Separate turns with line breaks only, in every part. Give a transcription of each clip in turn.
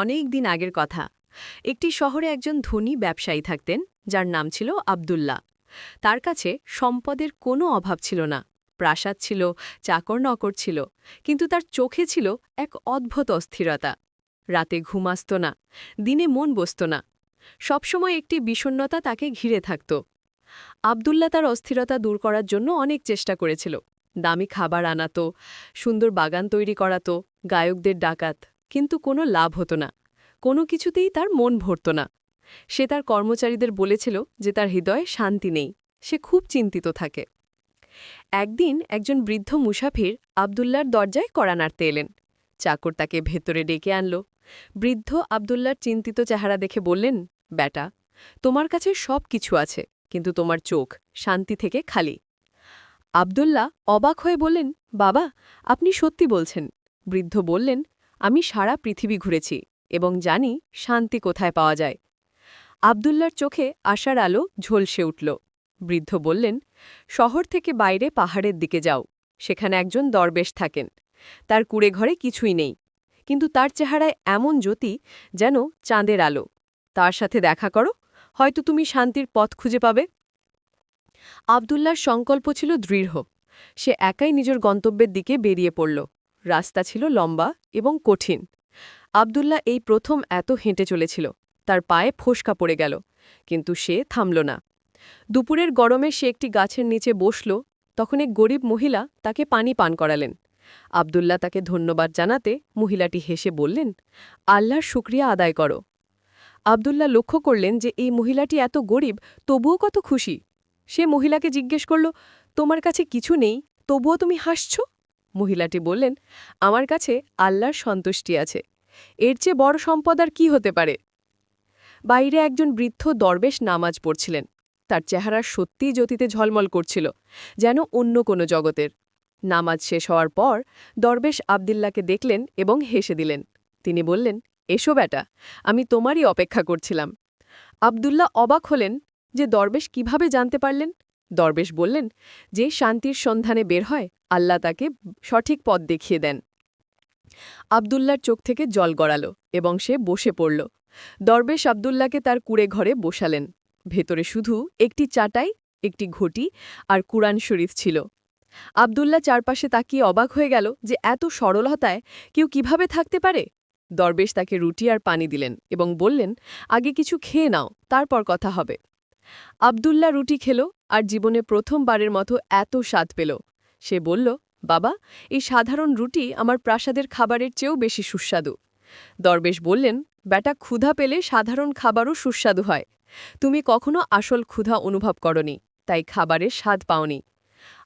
অনেক দিন আগের কথা। একটি শহরে একজন ধনী ব্যবসায়ী থাকতেন, যার নাম ছিল আবদুল্লাহ। তার কাছে সম্পদের কোনো অভাব ছিল না। প্রাসাদ ছিল চাকর নকর ছিল, কিন্তু তার চোখে ছিল এক অদ্ভুত অস্থিরতা। রাতে ঘুম আসত না, দিনে মন বসত না। সবসময় একটি বিষণ্নতা তাকে ঘিরে থাকত। আবদুল্লা তার অস্থিরতা দূর করার জন্য অনেক চেষ্টা করেছিল। দামি খাবার আনাত, সুন্দর বাগান তৈরি করাত, গায়কদের ডাকাত। কিন্তু কোনো লাভ হতো না। কোনো কিছুতেই তার মন ভরত না। সে তার কর্মচারীদের বলেছিল যে তার হৃদয়ে শান্তি নেই। সে খুব চিন্তিত থাকে। একদিন একজন বৃদ্ধ মুসাফির আবদুল্লার দরজায় কড়া নাড়তে এলেন। চাকর তাকে ভেতরে ডেকে আনল। বৃদ্ধ আবদুল্লার চিন্তিত চেহারা দেখে বললেন, ব্যাটা, তোমার কাছে সব কিছু আছে, কিন্তু তোমার চোখ শান্তি থেকে খালি। আবদুল্লাহ অবাক হয়ে বললেন, বাবা, আপনি সত্যি বলছেন। বৃদ্ধ বললেন আমি সারা পৃথিবী ঘুরেছি এবং জানি শান্তি কোথায় পাওয়া যায়। আবদুল্লার চোখে আশার আলো ঝলসে উঠল। বৃদ্ধ বললেন, শহর থেকে বাইরে পাহাড়ের দিকে যাও। সেখানে একজন দরবেশ থাকেন। তার কুড়ে ঘরে কিছুই নেই। কিন্তু তার চেহারায় এমন জ্যোতি যেন চাঁদের আলো। তার সাথে দেখা করো, হয়তো তুমি শান্তির পথ খুঁজে পাবে। আবদুল্লার সংকল্প ছিল দৃঢ়। সে একাই নিজের গন্তব্যের দিকে বেরিয়ে পড়ল। রাস্তা ছিল লম্বা এবং কঠিন। আবদুল্লাহ এই প্রথম এত হেঁটে চলেছিল। তার পায়ে ফোসকা পড়ে গেল, কিন্তু সে থামল না। দুপুরের গরমে সে একটি গাছের নিচে বসল, তখন এক গরিব মহিলা তাকে পানি পান করালেন। আবদুল্লাহ তাকে ধন্যবাদ জানাতে মহিলাটি হেসে বললেন, আল্লাহর শুক্রিয়া আদায় করো। আবদুল্লাহ লক্ষ্য করলেন যে এই মহিলাটি এত গরিব, তবুও কত খুশি। সে মহিলাকে জিজ্ঞেস করল, তোমার কাছে কিছু নেই, তবুও তুমি হাসছ? মহিলাটি বললেন, আমার কাছে আল্লাহর সন্তুষ্টি আছে। এর চেয়ে বড় সম্পদ আর কি হতে পারে? বাইরে একজন বৃদ্ধ দরবেশ নামাজ পড়ছিলেন। তার চেহারা সত্যিই জ্যোতিতে ঝলমল করছিল, যেন অন্য কোনো জগতের। নামাজ শেষ হওয়ার পর দরবেশ আবদুল্লাকে দেখলেন এবং হেসে দিলেন। তিনি বললেন, এসো বেটা, আমি তোমারই অপেক্ষা করছিলাম। আবদুল্লাহ অবাক হলেন যে দরবেশ কীভাবে জানতে পারলেন। দরবেশ বললেন, যে শান্তির সন্ধানে বের হয় আল্লাহ তাকে সঠিক পথ দেখিয়ে দেন। আবদুল্লার চোখ থেকে জল গড়াল এবং সে বসে পড়ল। দরবেশ আবদুল্লাকে তার কুড়ে ঘরে বসালেন। ভেতরে শুধু একটি চাটাই, একটি ঘটি আর কুরআন শরীফ ছিল। আবদুল্লা চারপাশে তাকিয়ে অবাক হয়ে গেল যে এত সরলতায় কেউ কীভাবে থাকতে পারে? দরবেশ তাকে রুটি আর পানি দিলেন এবং বললেন, আগে কিছু খেয়ে নাও, তারপর কথা হবে। আবদুল্লা রুটি খেল আর জীবনে প্রথমবারের মতো এত স্বাদ পেল। সে বলল, বাবা, এই সাধারণ রুটি আমার প্রাসাদের খাবারের চেয়েও বেশি সুস্বাদু। দরবেশ বললেন ব্যাটা ক্ষুধা পেলে সাধারণ খাবারও সুস্বাদু হয়। তুমি কখনো আসল ক্ষুধা অনুভব করনি, তাই খাবারের স্বাদ পাওনি।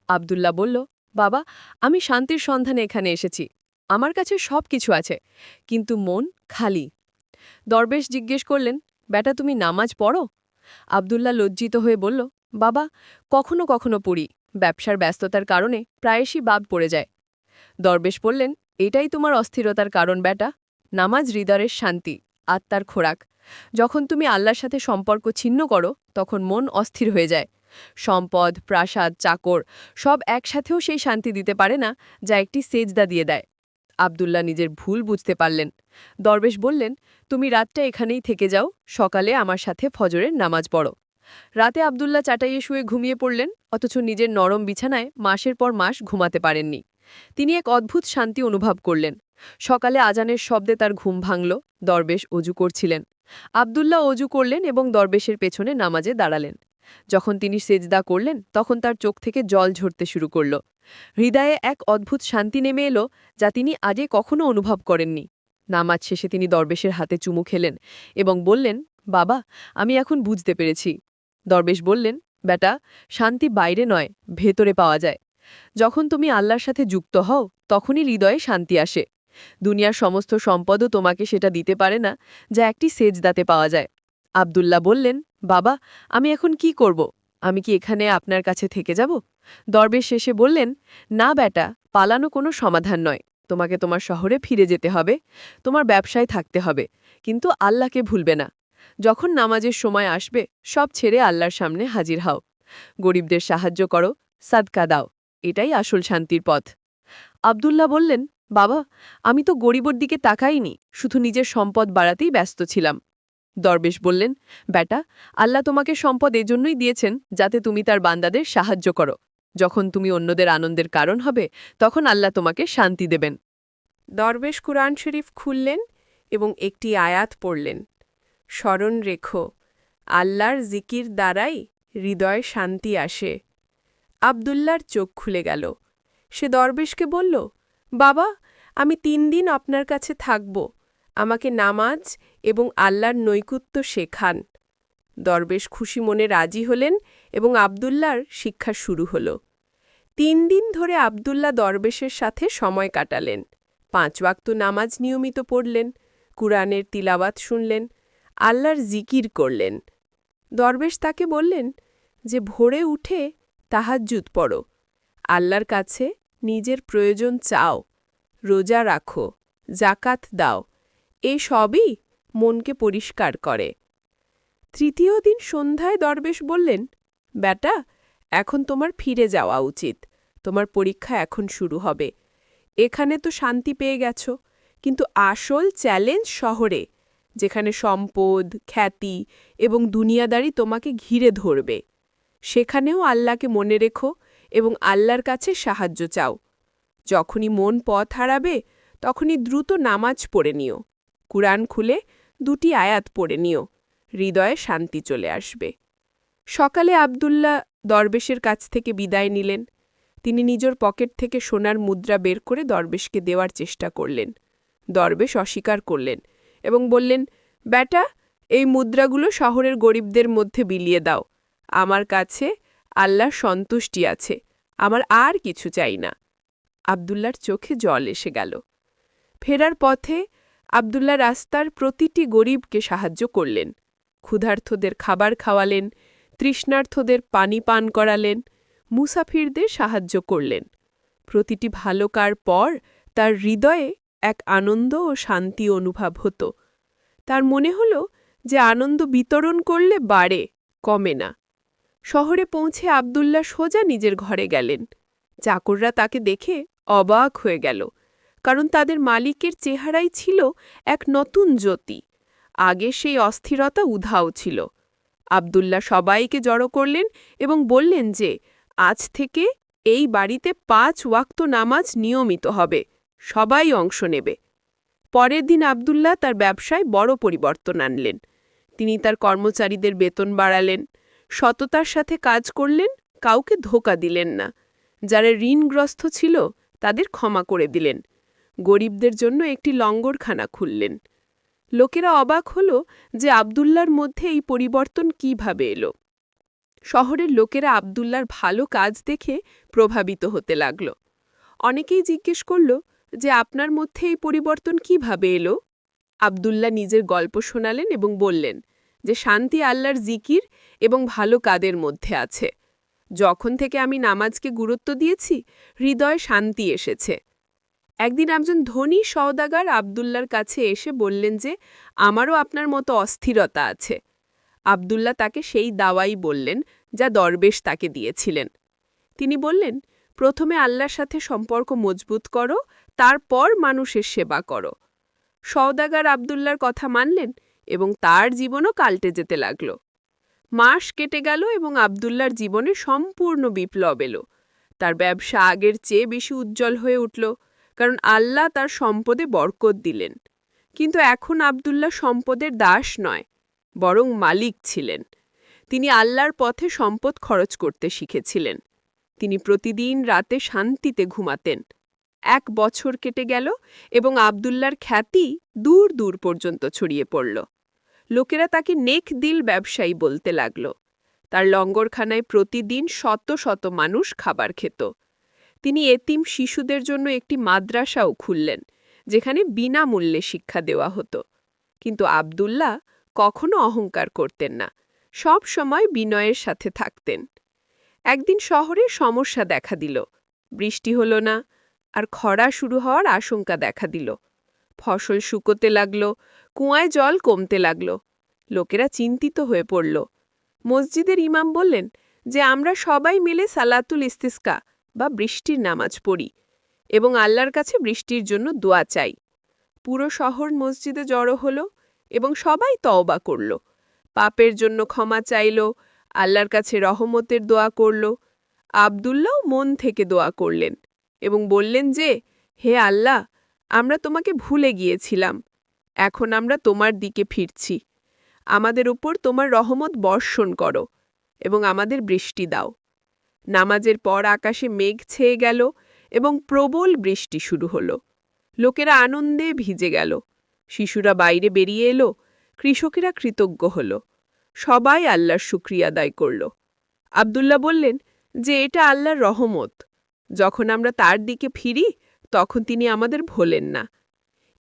আবদুল্লা বলল, বাবা, আমি শান্তির সন্ধানে এখানে এসেছি। আমার কাছে সব কিছু আছে, কিন্তু মন খালি। দরবেশ জিজ্ঞেস করলেন ব্যাটা তুমি নামাজ পড়ো? আবদুল্লা লজ্জিত হয়ে বলল, বাবা, কখনো কখনো পড়ি। ব্যবসার ব্যস্ততার কারণে প্রায়শই বাদ পড়ে যায়। দরবেশ বললেন, এটাই তোমার অস্থিরতার কারণ, ব্যাটা। নামাজ হৃদয়ের শান্তি, আত্মার খোরাক। যখন তুমি আল্লাহর সাথে সম্পর্ক ছিন্ন করো, তখন মন অস্থির হয়ে যায়। সম্পদ, প্রাসাদ, চাকর, সব একসাথেও সেই শান্তি দিতে পারে না, যা একটি সেজদা দিয়ে দেয়। আবদুল্লাহ নিজের ভুল বুঝতে পারলেন। দরবেশ বললেন, তুমি রাতটা এখানেই থেকে যাও, সকালে আমার সাথে ফজরের নামাজ পড়ো। রাতে আবদুল্লা চাটাইয়ে শুয়ে ঘুমিয়ে পড়লেন, অথচ নিজের নরম বিছানায় মাসের পর মাস ঘুমাতে পারেননি। তিনি এক অদ্ভুত শান্তি অনুভব করলেন। সকালে আজানের শব্দে তার ঘুম ভাঙল, দরবেশ অজু করছিলেন। আবদুল্লাহ অজু করলেন এবং দরবেশের পেছনে নামাজে দাঁড়ালেন। যখন তিনি সেজদা করলেন, তখন তার চোখ থেকে জল ঝরতে শুরু করল। হৃদয়ে এক অদ্ভুত শান্তি নেমে এলো, যা তিনি আগে কখনো অনুভব করেননি। নামাজ শেষে তিনি দরবেশের হাতে চুমু খেলেন এবং বললেন, বাবা, আমি এখন বুঝতে পেরেছি। দরবেশ বললেন, বেটা, শান্তি বাইরে নয়, ভেতরে পাওয়া যায়। যখন তুমি আল্লাহর সাথে যুক্ত হও, তখনই হৃদয়ে শান্তি আসে। দুনিয়ার সমস্ত সম্পদও তোমাকে সেটা দিতে পারে না, যা একটি সেজদাতে পাওয়া যায়। আবদুল্লাহ বললেন, বাবা, আমি এখন কি করব? আমি কি এখানে আপনার কাছে থেকে যাব? দরবেশ শেষে বললেন, না বেটা, পালানো কোনো সমাধান নয়। তোমাকে তোমার শহরে ফিরে যেতে হবে, তোমার ব্যবসায় থাকতে হবে, কিন্তু আল্লাহকে ভুলবে না। যখন নামাজের সময় আসবে, সব ছেড়ে আল্লাহর সামনে হাজির হও। গরিবদের সাহায্য করো, সাদকা দাও, এটাই আসল শান্তির পথ। আবদুল্লাহ বললেন, বাবা, আমি তো গরিবর দিকে তাকাইনি, শুধু নিজের সম্পদ বাড়াতেই ব্যস্ত ছিলাম। দরবেশ বললেন বেটা আল্লাহ তোমাকে সম্পদ এজন্যই দিয়েছেন, যাতে তুমি তার বান্দাদের সাহায্য করো। যখন তুমি অন্যদের আনন্দের কারণ হবে, তখন আল্লাহ তোমাকে শান্তি দেবেন।
দরবেশ কুরআন শরীফ খুললেন এবং একটি আয়াত পড়লেন। স্মরণ রেখো আল্লাহর জিকির দ্বারাই হৃদয় শান্তি আসে। আবদুল্লার চোখ খুলে গেল। সে দরবেশকে বলল, বাবা, আমি তিন দিন আপনার কাছে থাকব। আমাকে নামাজ এবং আল্লাহর নৈকুত্য শেখান। দরবেশ খুশি মনে রাজি হলেন এবং আবদুল্লার শিক্ষা শুরু হল। তিন দিন ধরে আবদুল্লা দরবেশের সাথে সময় কাটালেন। পাঁচ ওয়াক্ত নামাজ নিয়মিত পড়লেন, কুরআনের তিলাওয়াত শুনলেন আল্লাহর জিকির করলেন। দরবেশ তাকে বললেন, যে ভোরে উঠে তাহাজ্জুদ পড়ো। আল্লাহর কাছে নিজের প্রয়োজন চাও। রোজা রাখো জাকাত দাও। এ সবই মনকে পরিষ্কার করে। তৃতীয় দিন সন্ধ্যায় দরবেশ বললেন, বেটা, এখন তোমার ফিরে যাওয়া উচিত। তোমার পরীক্ষা এখন শুরু হবে। এখানে তো শান্তি পেয়ে গেছ। কিন্তু আসল চ্যালেঞ্জ শহরে। যেখানে সম্পদ, খ্যাতি এবং দুনিয়াদারি তোমাকে ঘিরে ধরবে। সেখানেও আল্লাহকে মনে রেখো এবং আল্লাহর কাছে সাহায্য চাও। যখনই মন পথ হারাবে, তখনই দ্রুত নামাজ পড়ে নিও। কুরআন খুলে দুটি আয়াত পড়ে নিও। হৃদয়ে শান্তি চলে আসবে। সকালে আবদুল্লাহ দরবেশের কাছ থেকে বিদায় নিলেন। তিনি নিজের পকেট থেকে সোনার মুদ্রা বের করে দরবেশকে দেওয়ার চেষ্টা করলেন। দরবেশ অস্বীকার করলেন। এবং বললেন, ব্যাটা, এই মুদ্রাগুলো শহরের গরিবদের মধ্যে বিলিয়ে দাও। আমার কাছে আল্লাহর সন্তুষ্টি আছে। আমার আর কিছু চাই না। আবদুল্লার চোখে জল এসে গেল। ফেরার পথে আবদুল্লা রাস্তার প্রতিটি গরিবকে সাহায্য করলেন। ক্ষুধার্থদের খাবার খাওয়ালেন তৃষ্ণার্থদের পানি পান করালেন, মুসাফিরদের সাহায্য করলেন। প্রতিটি ভালো কার পর তার হৃদয়ে এক আনন্দ ও শান্তি অনুভব হতো। তার মনে হল যে আনন্দ বিতরণ করলে বাড়ে, কমে না। শহরে পৌঁছে আবদুল্লা সোজা নিজের ঘরে গেলেন। চাকররা তাকে দেখে অবাক হয়ে গেল, কারণ তাদের মালিকের চেহারাই ছিল এক নতুন জ্যোতি। আগে সেই অস্থিরতা উধাও ছিল। আবদুল্লা সবাইকে জড়ো করলেন এবং বললেন যে, আজ থেকে এই বাড়িতে পাঁচ ওয়াক্ত নামাজ নিয়মিত হবে। সবাই অংশ নেবে। পরের দিন আবদুল্লাহ তার ব্যবসায় বড় পরিবর্তন আনলেন। তিনি তার কর্মচারীদের বেতন বাড়ালেন, সততার সাথে কাজ করলেন, কাউকে ধোকা দিলেন না। যারা ঋণগ্রস্ত ছিল, তাদের ক্ষমা করে দিলেন। গরিবদের জন্য একটি লঙ্গরখানা খুললেন। লোকেরা অবাক হল যে আবদুল্লার মধ্যে এই পরিবর্তন কীভাবে এলো। শহরের লোকেরা আবদুল্লার ভালো কাজ দেখে প্রভাবিত হতে লাগল। অনেকেই জিজ্ঞেস করল যে আপনার মধ্যে এই পরিবর্তন কীভাবে এলো? আবদুল্লা নিজের গল্প শোনালেন এবং বললেন যে শান্তি আল্লাহর জিকির এবং ভালো কাদের মধ্যে আছে। যখন থেকে আমি নামাজকে গুরুত্ব দিয়েছি, হৃদয় শান্তি এসেছে। একদিন একজন ধনী সওদাগার আবদুল্লার কাছে এসে বললেন যে আমারও আপনার মতো অস্থিরতা আছে। আবদুল্লা তাকে সেই দাওয়াই বললেন যা দরবেশ তাকে দিয়েছিলেন। তিনি বললেন, প্রথমে আল্লাহর সাথে সম্পর্ক মজবুত করো তারপর মানুষের সেবা করো। সওদাগার আবদুল্লার কথা মানলেন এবং তার জীবনও কাল্টে যেতে লাগল। মাস কেটে গেল এবং আবদুল্লার জীবনে সম্পূর্ণ বিপ্লব এলো। তার ব্যবসা আগের চেয়ে বেশি উজ্জ্বল হয়ে উঠল, কারণ আল্লাহ তার সম্পদে বরকত দিলেন। কিন্তু এখন আবদুল্লাহ সম্পদের দাস নয়, বরং মালিক ছিলেন। তিনি আল্লাহর পথে সম্পদ খরচ করতে শিখেছিলেন। তিনি প্রতিদিন রাতে শান্তিতে ঘুমাতেন। এক বছর কেটে গেল এবং আবদুল্লার খ্যাতি দূর দূর পর্যন্ত ছড়িয়ে পড়ল। লোকেরা তাকে নেক দিল ব্যবসায়ী বলতে লাগল। তার লঙ্গরখানায় প্রতিদিন শত শত মানুষ খাবার খেত। তিনি এতিম শিশুদের জন্য একটি মাদ্রাসাও খুললেন, যেখানে বিনামূল্যে শিক্ষা দেওয়া হতো। কিন্তু আবদুল্লাহ কখনো অহংকার করতেন না, সব সময় বিনয়ের সাথে থাকতেন। একদিন শহরে সমস্যা দেখা দিল। বৃষ্টি হলো না আর খরা শুরু হওয়ার আশঙ্কা দেখা দিল। ফসল শুকোতে লাগল, কুয়ায় জল কমতে লাগল। লোকেরা চিন্তিত হয়ে পড়ল। মসজিদের ইমাম বললেন যে, আমরা সবাই মিলে সালাতুল ইস্তিস্কা বা বৃষ্টির নামাজ পড়ি এবং আল্লাহর কাছে বৃষ্টির জন্য দোয়া চাই। পুরো শহর মসজিদে জড়ো হলো এবং সবাই তওবা করল। পাপের জন্য ক্ষমা চাইল, আল্লাহর কাছে রহমতের দোয়া করল। আবদুল্লাও মন থেকে দোয়া করলেন। এবং বললেন যে, হে আল্লাহ, আমরা তোমাকে ভুলে গিয়েছিলাম। এখন আমরা তোমার দিকে ফিরছি। আমাদের উপর তোমার রহমত বর্ষণ করো এবং আমাদের বৃষ্টি দাও। নামাজের পর আকাশে মেঘ ছেয়ে গেল এবং প্রবল বৃষ্টি শুরু হলো। লোকেরা আনন্দে ভিজে গেল। শিশুরা বাইরে বেরিয়ে এলো। কৃষকেরা কৃতজ্ঞ হল। সবাই আল্লাহর শুক্রিয়া আদায় করল। আবদুল্লাহ বললেন, যে এটা আল্লাহর রহমত। যখন আমরা তার দিকে ফিরি, তখন তিনি আমাদের ভোলেন না।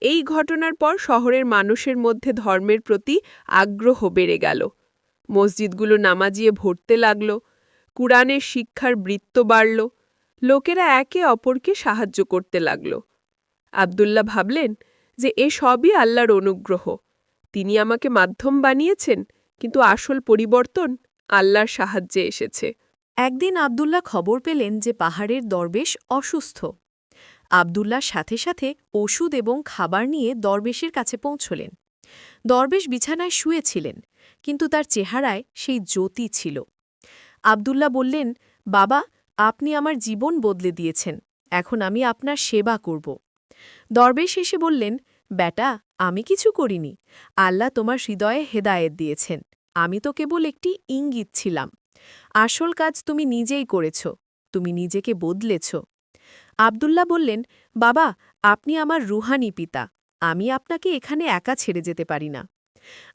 এই ঘটনার পর শহরের মানুষের মধ্যে ধর্মের প্রতি আগ্রহ বেড়ে গেল। মসজিদগুলো নামাজিয়ে ভরতে লাগল, কুরআনের শিক্ষার বৃত্ত বাড়ল, লোকেরা একে অপরকে সাহায্য করতে লাগল। আবদুল্লাহ ভাবলেন যে এ সবই আল্লাহর অনুগ্রহ। তিনি আমাকে মাধ্যম বানিয়েছেন, কিন্তু আসল পরিবর্তন আল্লাহর সাহায্যে এসেছে।
একদিন আবদুল্লাহ খবর পেলেন যে পাহাড়ের দরবেশ অসুস্থ। আবদুল্লার সাথে সাথে ওষুধ এবং খাবার নিয়ে দরবেশের কাছে পৌঁছলেন। দরবেশ বিছানায় শুয়েছিলেন, কিন্তু তার চেহারায় সেই জ্যোতি ছিল। আবদুল্লাহ বললেন, বাবা, আপনি আমার জীবন বদলে দিয়েছেন, এখন আমি আপনার সেবা করব। দরবেশ এসে বললেন বেটা আমি কিছু করিনি। আল্লাহ তোমার হৃদয়ে হেদায়েত দিয়েছেন। আমি তো কেবল একটি ইঙ্গিত ছিলাম। আসল কাজ তুমি নিজেই করেছ, তুমি নিজেকে বদলেছ। আবদুল্লাহ বললেন, বাবা, আপনি আমার রুহানি পিতা, আমি আপনাকে এখানে একা ছেড়ে যেতে পারি না।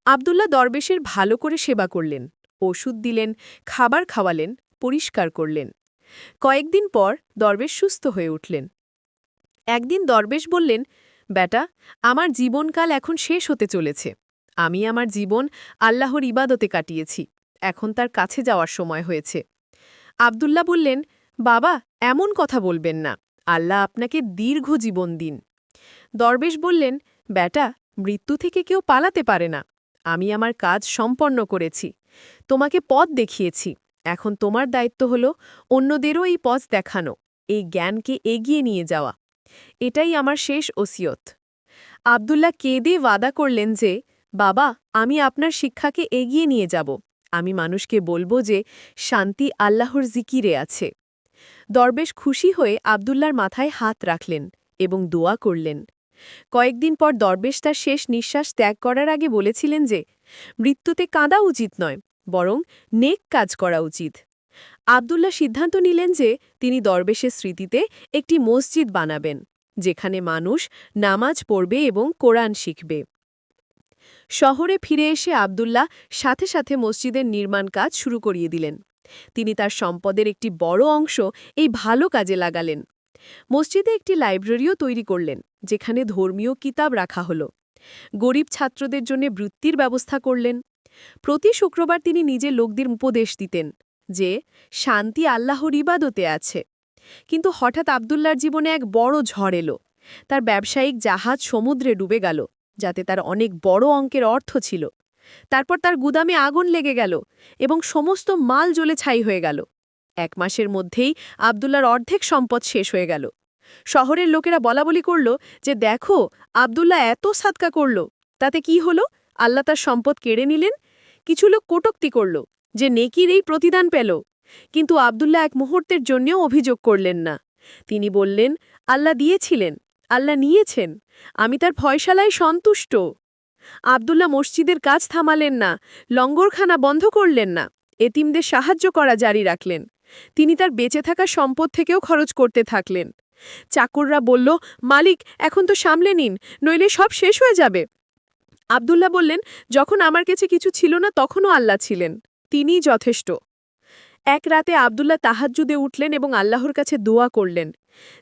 আবদুল্লাহ দরবেশের ভালো করে সেবা করলেন, ওষুধ দিলেন, খাবার খাওয়ালেন, পরিষ্কার করলেন। কয়েকদিন পর দরবেশ সুস্থ হয়ে উঠলেন। একদিন দরবেশ বললেন, বেটা, আমার জীবনকাল এখন শেষ হতে চলেছে। আমি আমার জীবন আল্লাহর ইবাদতে কাটিয়েছি। এখন তার কাছে যাওয়ার সময় হয়েছে। আবদুল্লাহ বললেন, বাবা, এমন কথা বলবেন না। আল্লাহ আপনাকে দীর্ঘ জীবন দিন। দরবেশ বললেন বেটা মৃত্যু থেকে কেউ পালাতে পারে না। আমি আমার কাজ সম্পন্ন করেছি। তোমাকে পথ দেখিয়েছি। এখন তোমার দায়িত্ব হল অন্যদেরও এই পথ দেখানো, এই জ্ঞানকে এগিয়ে নিয়ে যাওয়া। এটাই আমার শেষ ওসিয়ত। আবদুল্লাহ কেঁদে ওয়াদা করলেন যে, বাবা, আমি আপনার শিক্ষাকে এগিয়ে নিয়ে যাব। আমি মানুষকে বলব যে, শান্তি আল্লাহর জিকিরে আছে। দরবেশ খুশি হয়ে আবদুল্লার মাথায় হাত রাখলেন এবং দোয়া করলেন। কয়েকদিন পর দরবেশ তার শেষ নিঃশ্বাস ত্যাগ করার আগে বলেছিলেন যে, মৃত্যুতে কাঁদা উচিত নয়, বরং নেক কাজ করা উচিত। আবদুল্লাহ সিদ্ধান্ত নিলেন যে, তিনি দরবেশের স্মৃতিতে একটি মসজিদ বানাবেন, যেখানে মানুষ নামাজ পড়বে এবং কোরআন শিখবে। শহরে ফিরে এসে আবদুল্লাহ সাথে সাথে মসজিদের নির্মাণ কাজ শুরু করিয়ে দিলেন। তিনি তার সম্পদের একটি বড় অংশ এই ভালো কাজে লাগালেন। মসজিদে একটি লাইব্রেরিও তৈরি করলেন, যেখানে ধর্মীয় কিতাব রাখা হল। গরিব ছাত্রদের জন্য বৃত্তির ব্যবস্থা করলেন। প্রতি শুক্রবার তিনি নিজে লোকদের উপদেশ দিতেন যে, শান্তি আল্লাহর ইবাদতে আছে। কিন্তু হঠাৎ আবদুল্লার জীবনে এক বড় ঝড় এলো। তার ব্যবসায়িক জাহাজ সমুদ্রে ডুবে গেল। যাতে তার অনেক বড় অঙ্কের অর্থ ছিল। তারপর তার গুদামে আগুন লেগে গেল এবং সমস্ত মাল জ্বলে ছাই হয়ে গেল। এক মাসের মধ্যেই আবদুল্লার অর্ধেক সম্পদ শেষ হয়ে গেল। শহরের লোকেরা বলাবলি করল যে, দেখো, আবদুল্লাহ এত সাদকা করল। তাতে কি হলো? আল্লাহ তার সম্পদ কেড়ে নিলেন? কিছু লোক কটুক্তি করল যে, নেকির এই প্রতিদান পেল। কিন্তু আবদুল্লাহ এক মুহূর্তের জন্যও অভিযোগ করলেন না। তিনি বললেন, আল্লাহ দিয়েছিলেন। আল্লাহ নিয়েছেন। আমি তার ফয়সালায় সন্তুষ্ট। আবদুল্লাহ মসজিদের কাজ থামালেন না, লঙ্গরখানা বন্ধ করলেন না, এতিমদের সাহায্য করা জারি রাখলেন। তিনি তার বেঁচে থাকা সম্পদ থেকেও খরচ করতে থাকলেন। চাকররা বলল, মালিক, এখন তো সামলে নিন, নইলে সব শেষ হয়ে যাবে। আবদুল্লাহ বললেন, যখন আমার কাছে কিছু ছিল না, তখনও আল্লাহ ছিলেন, তিনিই যথেষ্ট। এক রাতে আবদুল্লাহ তাহাজ্জুদে উঠলেন এবং আল্লাহর কাছে দোয়া করলেন।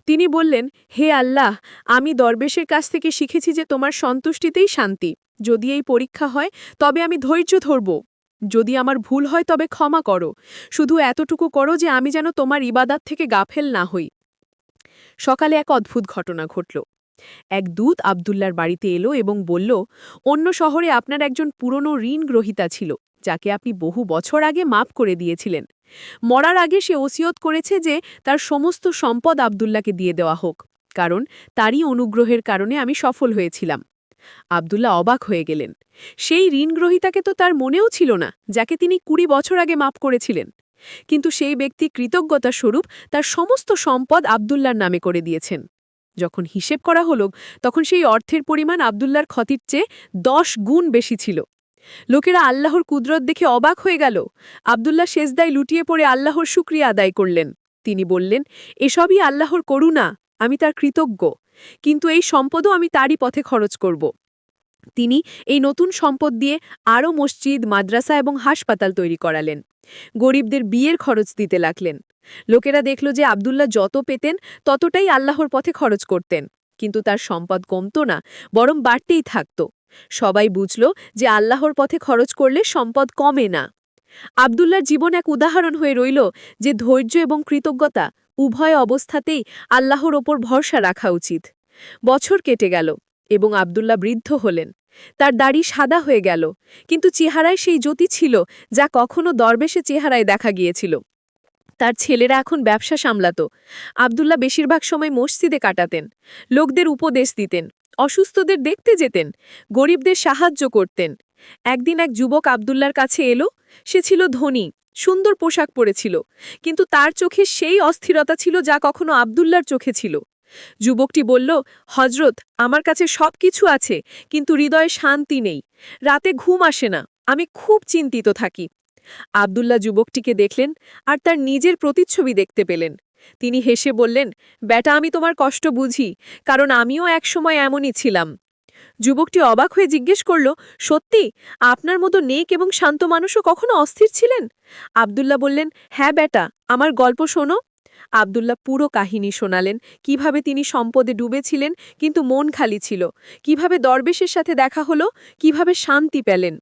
তিনি বললেন, হে আল্লাহ, আমি দরবেশের কাছ থেকে শিখেছি যে তোমার সন্তুষ্টিতেই শান্তি। যদি এই পরীক্ষা হয়, তবে আমি ধৈর্য ধরব। যদি আমার ভুল হয়, তবে ক্ষমা করো। শুধু এতটুকু করো যে আমি যেন তোমার ইবাদাত থেকে গাফেল না হই। সকালে এক অদ্ভুত ঘটনা ঘটল। এক দূত আবদুল্লার বাড়িতে এলো এবং বলল, অন্য শহরে আপনার একজন পুরনো ঋণ গ্রহিতা ছিল, যাকে আপনি বহু বছর আগে মাপ করে দিয়েছিলেন। মরার আগে সে ওসিয়ত করেছে যে তার সমস্ত সম্পদ আবদুল্লাকে দিয়ে দেওয়া হোক, কারণ তারই অনুগ্রহের কারণে আমি সফল হয়েছিলাম। আবদুল্লাহ অবাক হয়ে গেলেন। সেই ঋণগ্রহিতাকে তো তার মনেও ছিল না, যাকে তিনি কুড়ি বছর আগে মাপ করেছিলেন। কিন্তু সেই ব্যক্তি কৃতজ্ঞতা স্বরূপ তার সমস্ত সম্পদ আবদুল্লার নামে করে দিয়েছেন। যখন হিসেব করা হল, তখন সেই অর্থের পরিমাণ আবদুল্লার ক্ষতির চেয়ে দশ গুণ বেশি ছিল। লোকেরা আল্লাহর কুদরত দেখে অবাক হয়ে গেল। আবদুল্লাহ শেষদায় লুটিয়ে পড়ে আল্লাহর শুক্রিয়া আদায় করলেন। তিনি বললেন, এসবই আল্লাহর করুণা, আমি তার কৃতজ্ঞ। কিন্তু এই সম্পদও আমি তারই পথে খরচ করব। তিনি এই নতুন সম্পদ দিয়ে আরও মসজিদ, মাদ্রাসা এবং হাসপাতাল তৈরি করালেন। গরিবদের বিয়ের খরচ দিতে লাগলেন। লোকেরা দেখল যে আবদুল্লাহ যত পেতেন, ততটাই আল্লাহর পথে খরচ করতেন। কিন্তু তার সম্পদ কমত না, বরং বাড়তেই থাকত। সবাই বুঝল যে আল্লাহর পথে খরচ করলে সম্পদ কমে না। আবদুল্লার জীবন এক উদাহরণ হয়ে রইল যে ধৈর্য এবং কৃতজ্ঞতা উভয় অবস্থাতেই আল্লাহর ওপর ভরসা রাখা উচিত। বছর কেটে গেল এবং আবদুল্লাহ বৃদ্ধ হলেন। তার দাড়ি সাদা হয়ে গেল, কিন্তু চেহারায় সেই জ্যোতি ছিল যা কখনো দরবেশে চেহারায় দেখা গিয়েছিল। তার ছেলেরা এখন ব্যবসা সামলাত। আবদুল্লাহ বেশিরভাগ সময় মসজিদে কাটাতেন, লোকদের উপদেশ দিতেন অসুস্থদের দেখতে যেতেন, গরিবদের সাহায্য করতেন। একদিন এক যুবক আবদুল্লার কাছে এলো, সে ছিল ধনী, সুন্দর পোশাক পরেছিল, কিন্তু তার চোখে সেই অস্থিরতা ছিল যা কখনো আবদুল্লার চোখে ছিল। যুবকটি বলল হজরত আমার কাছে সব কিছু আছে, কিন্তু হৃদয়ে শান্তি নেই, রাতে ঘুম আসে না, আমি খুব চিন্তিত থাকি। আবদুল্লাহ যুবকটিকে দেখলেন আর তার নিজের প্রতিচ্ছবি দেখতে পেলেন। তিনি হেসে বললেন ব্যাটা আমি তোমার কষ্ট বুঝি, কারণ আমিও একসময় এমনই ছিলাম। যুবকটি অবাক হয়ে জিজ্ঞেস করল, সত্যি, আপনার মতো নেক এবং শান্ত মানুষও কখনো অস্থির ছিলেন? আবদুল্লাহ বললেন হ্যাঁ বেটা, আমার গল্প শোনো। আবদুল্লাহ পুরো কাহিনী শোনালেন, কীভাবে তিনি সম্পদে ডুবেছিলেন, কিন্তু মন খালি ছিল, কীভাবে দরবেশের সাথে দেখা হলো, কীভাবে শান্তি পেলেন।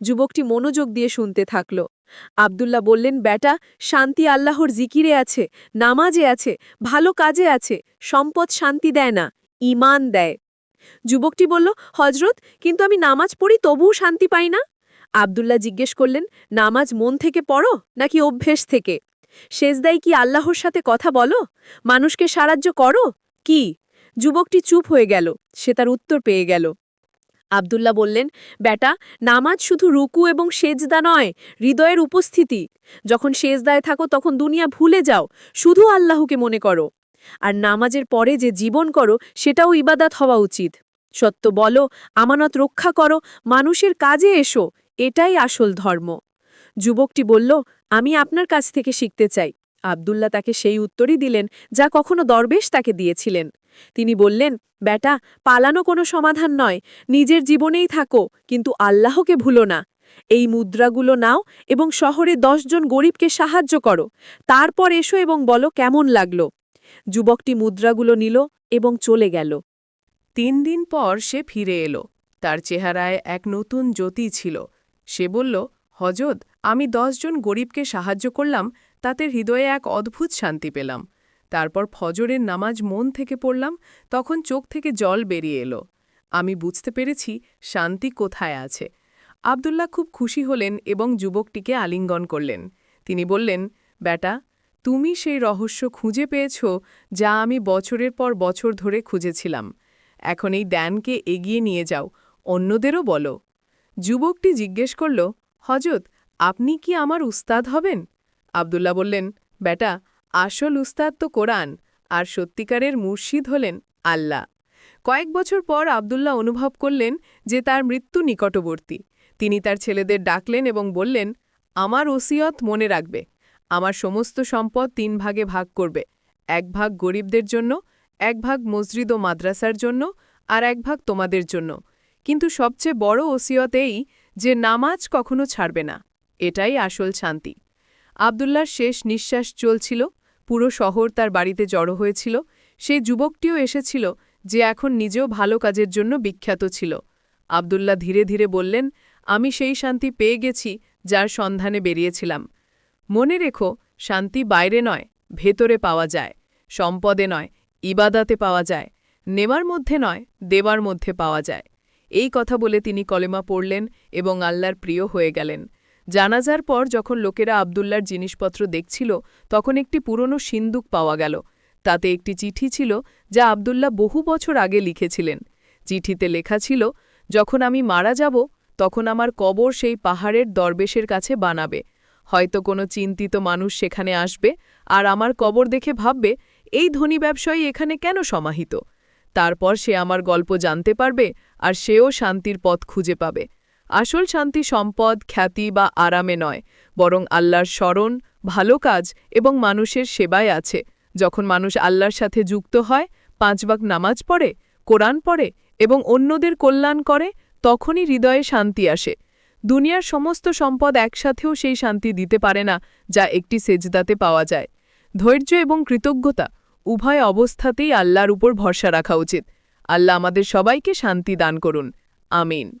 যুবকটি মনোযোগ দিয়ে শুনতে থাকল। আবদুল্লাহ বললেন, বেটা, শান্তি আল্লাহর জিকিরে আছে, নামাজে আছে, ভালো কাজে আছে, সম্পদ শান্তি দেয় না ইমান দেয়। যুবকটি বলল হজরত কিন্তু আমি নামাজ পড়ি তবুও শান্তি পাই না? আবদুল্লাহ জিজ্ঞেস করলেন, নামাজ মন থেকে পড়ো নাকি অভ্যেস থেকে? শেষদাই কি আল্লাহর সাথে কথা বলো? মানুষকে সাহায্য করো? কি? যুবকটি চুপ হয়ে গেল, সে তার উত্তর পেয়ে গেল। আবদুল্লাহ বললেন, বেটা, নামাজ শুধু রুকু এবং সেজদা নয়, হৃদয়ের উপস্থিতি। যখন সেজদায় থাকো তখন দুনিয়া ভুলে যাও, শুধু আল্লাহকে মনে করো। আর নামাজের পরে যে জীবন করো, সেটাও ইবাদাত হওয়া উচিত। সত্য বলো, আমানত রক্ষা করো, মানুষের কাজে এসো, এটাই আসল ধর্ম। যুবকটি বলল, আমি আপনার কাছ থেকে শিখতে চাই। আবদুল্লাহ তাকে সেই উত্তরই দিলেন, যা কখনো দরবেশ তাকে দিয়েছিলেন। তিনি বললেন, বেটা, পালানো কোনো সমাধান নয়। নিজের জীবনেই থাকো, কিন্তু আল্লাহকে ভুলো না। এই মুদ্রাগুলো নাও এবং শহরে দশজন গরিবকে সাহায্য করো। তারপর এসো এবং বলো কেমন লাগল। যুবকটি মুদ্রাগুলো নিল এবং চলে গেল।
তিন দিন পর সে ফিরে এলো। তার চেহারায় এক নতুন জ্যোতি ছিল। সে বলল, হজরত, আমি দশজন গরিবকে সাহায্য করলাম, তাতে হৃদয়ে এক অদ্ভুত শান্তি পেলাম। তারপর ফজরের নামাজ মন থেকে পড়লাম, তখন চোখ থেকে জল বেরিয়ে এলো। আমি বুঝতে পেরেছি শান্তি কোথায় আছে। আবদুল্লাহ খুব খুশি হলেন এবং যুবকটিকে আলিঙ্গন করলেন। তিনি বললেন, বেটা, তুমি সেই রহস্য খুঁজে পেয়েছ যা আমি বছরের পর বছর ধরে খুঁজেছিলাম। এখন এই দ্যানকে এগিয়ে নিয়ে যাও, অন্যদেরও বলো। যুবকটি জিজ্ঞেস করল হজরত আপনি কি আমার উস্তাদ হবেন? আবদুল্লাহ বললেন, বেটা আসল উস্তাদ তো কোরআন, আর সত্যিকারের মুর্শিদ হলেন আল্লাহ। কয়েক বছর পর আবদুল্লাহ অনুভব করলেন যে তার মৃত্যু নিকটবর্তী। তিনি তার ছেলেদের ডাকলেন এবং বললেন, আমার ওসিয়ত মনে রাখবে। আমার সমস্ত সম্পদ তিন ভাগে ভাগ করবে। এক ভাগ গরিবদের জন্য, এক ভাগ মসজিদ ও মাদ্রাসার জন্য, আর এক ভাগ তোমাদের জন্য। কিন্তু সবচেয়ে বড় ওসিয়ত এই যে নামাজ কখনো ছাড়বে না। এটাই আসল শান্তি। আবদুল্লার শেষ নিঃশ্বাস চলছিল পুরো শহর তার বাড়িতে জড়ো হয়েছিল সেই যুবকটিও এসেছিল, যে এখন নিজেও ভালো কাজের জন্য বিখ্যাত ছিল। আবদুল্লাহ ধীরে ধীরে বললেন, আমি সেই শান্তি পেয়ে গেছি যার সন্ধানে বেরিয়েছিলাম। মনে রেখো, শান্তি বাইরে নয়, ভেতরে পাওয়া যায়, সম্পদে নয়, ইবাদাতে পাওয়া যায় নেওয়ার মধ্যে নয়, দেওয়ার মধ্যে পাওয়া যায়। এই কথা বলে তিনি কলেমা পড়লেন এবং আল্লাহর প্রিয় হয়ে গেলেন। জানাজার পর যখন লোকেরা আবদুল্লার জিনিসপত্র দেখছিল, তখন একটি পুরনো সিন্দুক পাওয়া গেল।
তাতে একটি চিঠি ছিল যা আবদুল্লাহ বহু বছর আগে লিখেছিলেন। চিঠিতে লেখা ছিল, যখন আমি মারা যাব, তখন আমার কবর সেই পাহাড়ের দরবেশের কাছে বানাবে। হয়তো কোনো চিন্তিত মানুষ সেখানে আসবে আর আমার কবর দেখে ভাববে, এই ধনী ব্যবসায়ী এখানে কেন সমাহিত? তারপর সে আমার গল্প জানতে পারবে আর সেও শান্তির পথ খুঁজে পাবে। আসল শান্তি সম্পদ, খ্যাতি বা আরামে নয়, বরং আল্লাহর স্মরণ, ভালো কাজ এবং মানুষের সেবায় আছে। যখন মানুষ আল্লাহর সাথে যুক্ত হয় পাঁচবাক নামাজ পড়ে, কোরআন পড়ে এবং অন্যদের কল্যাণ করে, তখনই হৃদয়ে শান্তি আসে। দুনিয়ার সমস্ত সম্পদ একসাথেও সেই শান্তি দিতে পারে না, যা একটি সেজদাতে পাওয়া যায়। ধৈর্য এবং কৃতজ্ঞতা উভয় অবস্থাতেই আল্লাহর উপর ভরসা রাখা উচিত। আল্লাহ আমাদের সবাইকে শান্তি দান করুন। আমিন।